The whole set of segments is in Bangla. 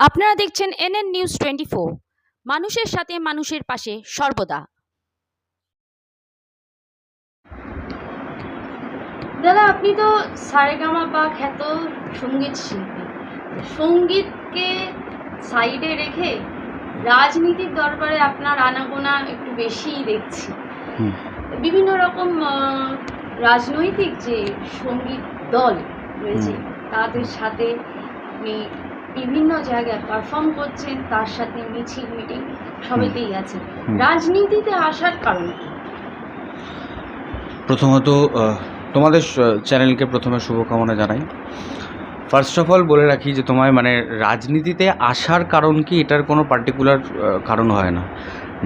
আপনারা দেখছেন এনএন নিউজ টোয়েন্টি ফোর। মানুষের সাথে মানুষের পাশে সর্বদা। দাদা আপনি তো সারেগামা বা খ্যাত সংগীত শিল্পী। সঙ্গীতকে সাইডে রেখে রাজনীতির দরবারে আপনার আনাগোনা একটু বেশিই দেখছি। বিভিন্ন রকম রাজনৈতিক যে সংগীত দল রয়েছে তাদের সাথে আপনি বিভিন্ন জায়গায় পারফর্ম করছেন তার সাথে মিছিল মিটিং সবেতেই হুম। রাজনীতিতে আসার কারণ প্রথমত তোমাদের চ্যানেলকে প্রথমে শুভকামনা জানাই। ফার্স্ট অফ অল বলে রাখি যে তোমায় মানে রাজনীতিতে আসার কারণ কি এটার কোনো পার্টিকুলার কারণ হয় না।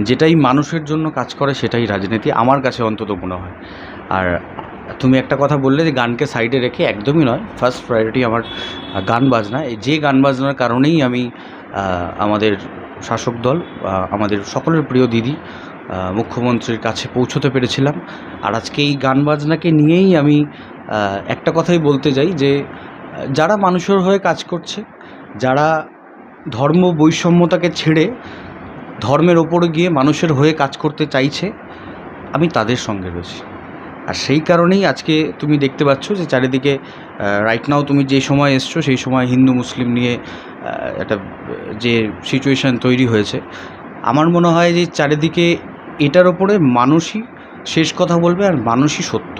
যেটাই মানুষের জন্য কাজ করে সেটাই রাজনীতি। আমার কাছে অন্তত মনে হয়। আর তুমি একটা কথা বললে যে গানকে সাইডে রেখে একদমই নয়। ফার্স্ট প্রায়োরিটি আমার গান বাজনা। যে গান বাজনার কারণেই আমি আমাদের শাসক দল আমাদের সকলের প্রিয় দিদি মুখ্যমন্ত্রীর কাছে পৌঁছতে পেরেছিলাম। আর আজকে এই গান বাজনাকে নিয়েই আমি একটা কথাই বলতে যাই যে যারা মানুষের হয়ে কাজ করছে, যারা ধর্ম বৈষম্যতাকে ছেড়ে ধর্মের ওপরে গিয়ে মানুষের হয়ে কাজ করতে চাইছে, আমি তাদের সঙ্গে রয়েছি। আর সেই কারণেই আজকে তুমি দেখতে পাচ্ছ যে চারিদিকে রাইট নাও তুমি যে সময় এসছো, সেই সময় হিন্দু, মুসলিম নিয়ে একটা, যে সিচুয়েশান তৈরি হয়েছে। আমার মনে হয় যে চারিদিকে এটার ওপরে মানুষই শেষ কথা বলবে আর মানুষই সত্য।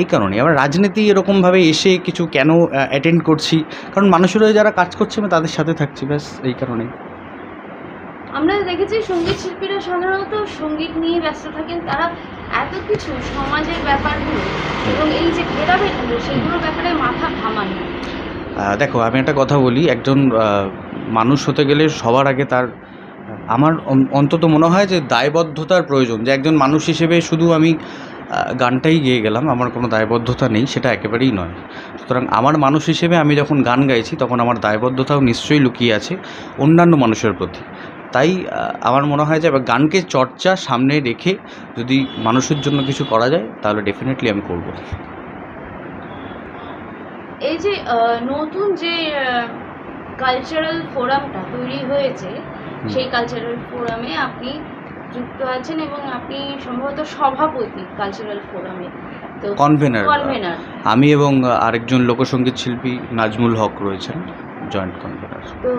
এই কারণে আবার রাজনীতি এরকমভাবে এসে কিছু কেন অ্যাটেন্ড করছি? কারণ মানুষের হয়ে যারা কাজ করছে, আমি তাদের সাথে থাকছি, ব্যাস, এই কারণেই। আমরা দেখেছি সংগীত শিল্পীরা সাধারণত সংগীত নিয়ে ব্যস্ত থাকেন। তারা এত কিছু সমাজের ব্যাপারগুলো এবং এই যে ভেদাভেদগুলো, সেগুলোর ব্যাপারে মাথা ঘামান। দেখো, আমি একটা কথা বলি, একজন মানুষ হতে গেলে সবার আগে তার, আমার অন্তত মনে হয় যে দায়বদ্ধতার প্রয়োজন, যে একজন মানুষ হিসেবে শুধু আমি গানটাই গেয়ে গেলাম, আমার কোনো দায়বদ্ধতা নেই, সেটা একেবারেই নয়। সুতরাং আমার মানুষ হিসেবে আমি যখন গান গাইছি, তখন আমার দায়বদ্ধতাও নিশ্চয়ই লুকিয়ে আছে অন্যান্য মানুষের প্রতি। তাই আমার মনে হয় যে এবার গানকে চর্চা সামনে রেখে যদি মানুষের জন্য কিছু করা যায় তাহলে ডেফিনেটলি আমি করব। এই যে নতুন যে কালচারাল ফোরামটা তৈরি হয়েছে সেই কালচারাল ফোরামে আপনি যুক্ত আছেন এবং আপনি সম্ভবত সভাপতি কালচারাল ফোরামে কনভেনার আমি এবং আরেকজন লোকসঙ্গীত শিল্পী নাজমুল হক রয়েছেন জয়েন্ট কনভেনার তো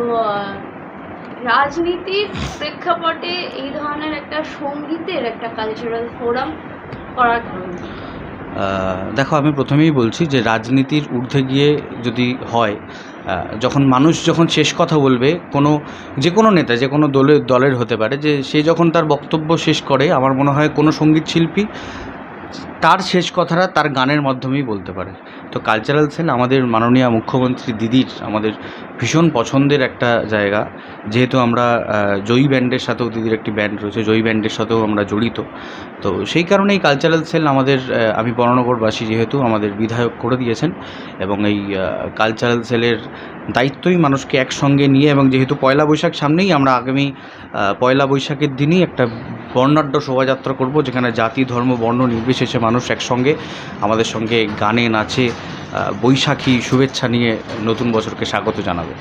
রাজনীতির প্রেক্ষাপটে এই ধরনের একটা সঙ্গীতের একটা কালচারাল ফোরাম করার কারণ দেখো, আমি প্রথমেই বলছি যে রাজনীতির ঊর্ধ্বে গিয়ে যদি হয় যখন মানুষ যখন শেষ কথা বলবে, কোনো, যে কোনো নেতা, যে কোনো দলের দলের হতে পারে, যে সে যখন তার বক্তব্য শেষ করে, আমার মনে হয় কোনো সংগীত শিল্পী তার শেষ কথাটা তার গানের মাধ্যমেই বলতে পারে। তো কালচারাল সেন আমাদের মাননীয় মুখ্যমন্ত্রী দিদির আমাদের ভীষণ পছন্দের একটা জায়গা। যেহেতু আমরা জয়ী ব্যান্ডের সাথেও দিদির একটি ব্যান্ড রয়েছে, জয়ী ব্যান্ডের সাথেও আমরা জড়িত। তো সেই কারণেই কালচারাল সেল আমাদের আমি বর্ণনগরবাসী যেহেতু আমাদের বিধায়ক করে দিয়েছেন এবং এই কালচারাল সেলের দায়িত্বই মানুষকে একসঙ্গে নিয়ে এবং যেহেতু পয়লা বৈশাখ সামনেই আমরা আগামী পয়লা বৈশাখের দিনই একটা বর্ণাঢ্য শোভাযাত্রা করব, যেখানে জাতি, ধর্ম, বর্ণ নির্বিশেষে মানুষ একসঙ্গে আমাদের সঙ্গে গানে, নাচে বৈশাখী শুভেচ্ছা নিয়ে নতুন বছরকে স্বাগত জানাবে।